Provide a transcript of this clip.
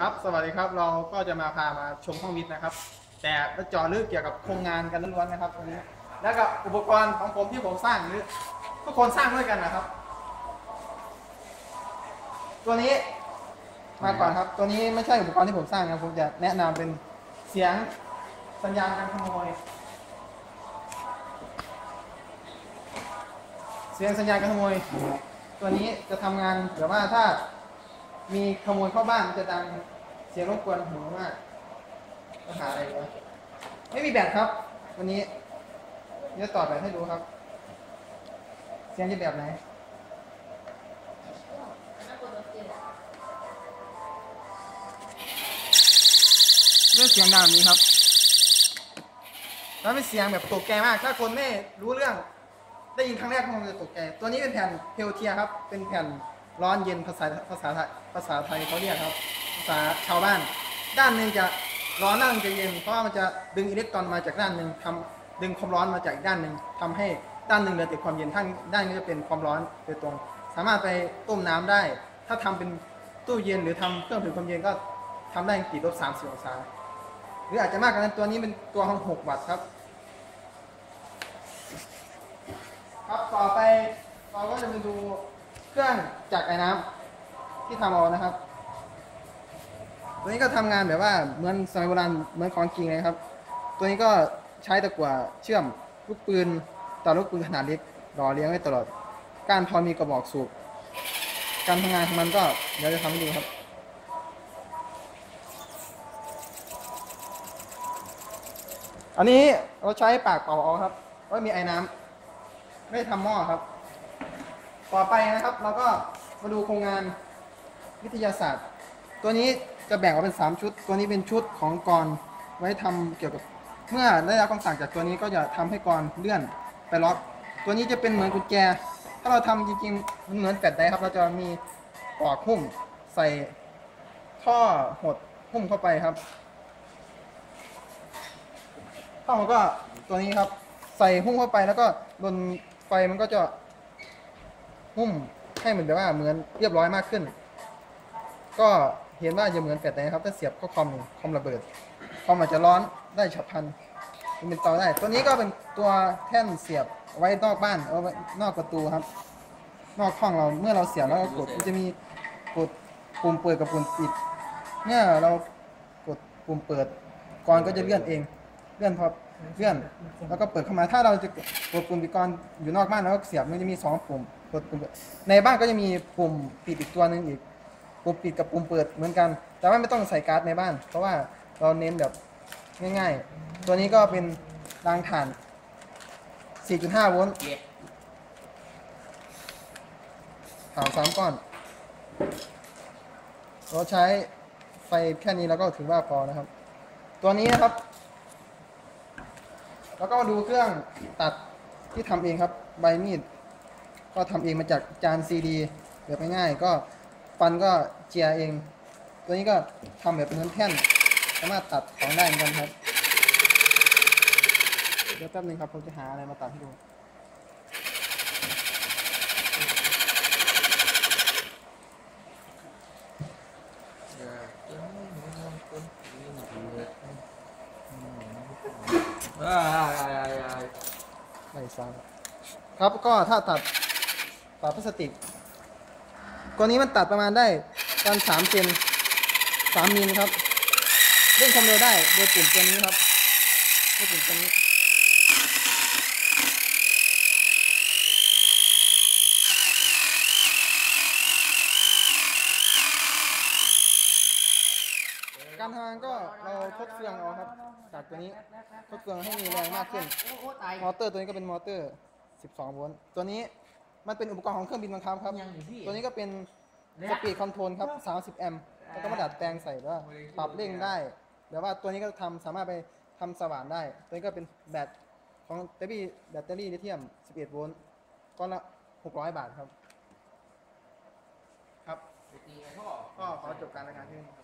ครับ สวัสดีครับ เราก็จะมาพามาชมห้องวิทย์นะครับ แต่จะเจาะลึกเกี่ยวกับโครงงานกันล้วนๆนะครับตรงนี้ แล้วก็อุปกรณ์ของผมที่ผมสร้างหรือทุกคนสร้างด้วยกันนะครับ ตัวนี้มาก่อนครับ ตัวนี้ไม่ใช่อุปกรณ์ที่ผมสร้างนะผมจะแนะนำเป็นเสียงสัญญาณการขโมย เสียงสัญญาณการขโมย ตัวนี้จะทำงานแบบว่าถ้า มีขโมยเข้าบ้านมันจะดังเสียงรบกวนหูมากปัญหาอะไรวะไม่มีแบตครับ วันนี้จะต่อแบตให้ดูครับ เสียงจะแบบไหนเรื่องเสียงดังแบบนี้ครับ แล้วเป็นเสียงแบบตกใจมาก ถ้าคนไม่รู้เรื่อง ได้ยินครั้งแรกคงจะตกใจ ตัวนี้เป็นแผ่นเพลเทียครับ เป็นแผ่น ร้อนเย็นภาษาภาษาไทยภาษาไทยเขาเรียกครับ ภาษาชาวบ้าน ด้านหนึ่งจะร้อนด้านจะเย็น เพราะว่ามันจะดึงอิเล็กตรอนมาจากด้านหนึ่งทำดึงความร้อนมาจากอีกด้านหนึ่งทำให้ด้านหนึ่งเหลือแต่ความเย็นท่านด้านนี้จะเป็นความร้อนโดยตรง สามารถไปต้มน้ำได้ ถ้าทำเป็นตู้เย็นหรือทำเครื่องผลิตความเย็นก็ทำได้ติดลบ30องศาหรืออาจจะมากกว่านั้นตัวนี้เป็นตัวของ6วัตต์ครับ ครับต่อไปเราก็จะมาดูเครื่อง จักไอ้น้ำที่ทำเอานะครับ ตัวนี้ก็ทำงานแบบว่าเหมือนสมัยโบราณเหมือนของจริงเลยครับ ตัวนี้ก็ใช้ตะกั่วเชื่อมลูกปืนต่อลูกปืนขนาดเล็กรอเลี้ยงไว้ตลอด การพอมีกระบอกสูบการทำงานของมันก็เดี๋ยวจะทำให้ดูครับอันนี้เราใช้ปากเป่าเอาครับว่ามีไอ้น้ำไม่ได้ทำหม้อครับ ต่อไปนะครับเราก็มาดูโครงงานวิทยาศาสตร์ ตัวนี้จะแบ่งออกเป็น 3 ชุด ตัวนี้เป็นชุดของกรไว้ทำเกี่ยวกับเมื่อได้รับคำสั่งจากตัวนี้ก็จะทำให้กรเลื่อนไปล็อก ตัวนี้จะเป็นเหมือนกุญแจ ถ้าเราทำจริงๆมันเหมือนแฟลชไดรฟ์ครับ เราจะมีปอกหุ้มใส่ท่อหดหุ้มเข้าไปครับข้าวก็ตัวนี้ครับ ใส่หุ้มเข้าไปแล้วก็บนไฟมันก็จะ หุ้มให้เหมือนแบบว่าเหมือนเรียบร้อยมากขึ้น ก็เห็นว่าจะเหมือนแฟลชนะครับ ถ้าเสียบเข้าคอมคอมระเบิด คอมอาจจะร้อนได้ฉับพลันเป็นเตาได้ ตัวนี้ก็เป็นตัวแท่นเสียบไว้นอกบ้านเอาไว้นอกประตูครับ นอกห้องเราเมื่อเราเสียบแล้วก็กดมันจะมีกดปุ่มเปิดกับปุ่มปิด เมื่อเรากดปุ่มเปิดกรอนก็จะเลื่อนเอง เลื่อนพอ เลื่อน แล้วก็เปิดเข้ามาถ้าเราจะกดปุ่มปิดกรอยู่นอกบ้านแล้วก็เสียบมันจะมีสองปุ่มกดปุ่มเปิดในบ้านก็จะมีปุ่มปิดอีกตัวหนึ่งอีกปุ่มปิดกับปุ่มเปิดเหมือนกัน แต่ว่าไม่ต้องใส่การ์ดในบ้าน เพราะว่าเราเน้นแบบง่าย ๆ ตัวนี้ก็เป็นรางถ่าน 4.5 โวลต์ถ่านสามก้อน เราใช้ไฟแค่นี้แล้วก็ถือว่าพอนะครับ ตัวนี้นะครับ แล้วก็มาดูเครื่องตัดที่ทำเองครับใบมีด ก็ทำเองมาจากจานซีดีแบบง่ายๆก็ฟันก็เจียเอง ตัวนี้ก็ทำแบบเป็นแท่นสามารถตัดของได้เหมือนกันครับ เดี๋ยวแป๊บนึงครับผมจะหาอะไรมาตัดให้ดู ซ้ำครับก็ถ้าตัดตัดพลาสติกตัวนี้มันตัดประมาณได้ประมาณสามเซนสามมิลครับเร่งความเร็วได้โดยปุ่มตัวนี้ครับโดยปุ่มตัวนี้ การทำงานก็เราทดเฟืองเอาครับ จากตัวนี้ทดเฟืองให้มีแรงมากขึ้น มอเตอร์ตัวนี้ก็เป็นมอเตอร์ 12 โวลต์ตัวนี้มันเป็นอุปกรณ์ของเครื่องบินบังคับครับ ตัวนี้ก็เป็นสปีดคอนโทรลครับ 30 แอมป์แล้วก็มาดัดแปลงใส่ว่าปรับเร่งได้แต่ว่าตัวนี้ก็ทำสามารถไปทำสว่านได้ ตัวนี้ก็เป็นแบตของเตบี้แบตเตอรี่ลิเธียม 11 โวลต์ก้อนละ 600 บาทครับ ครับก็ขอจบการรายงานที่นี่ครับ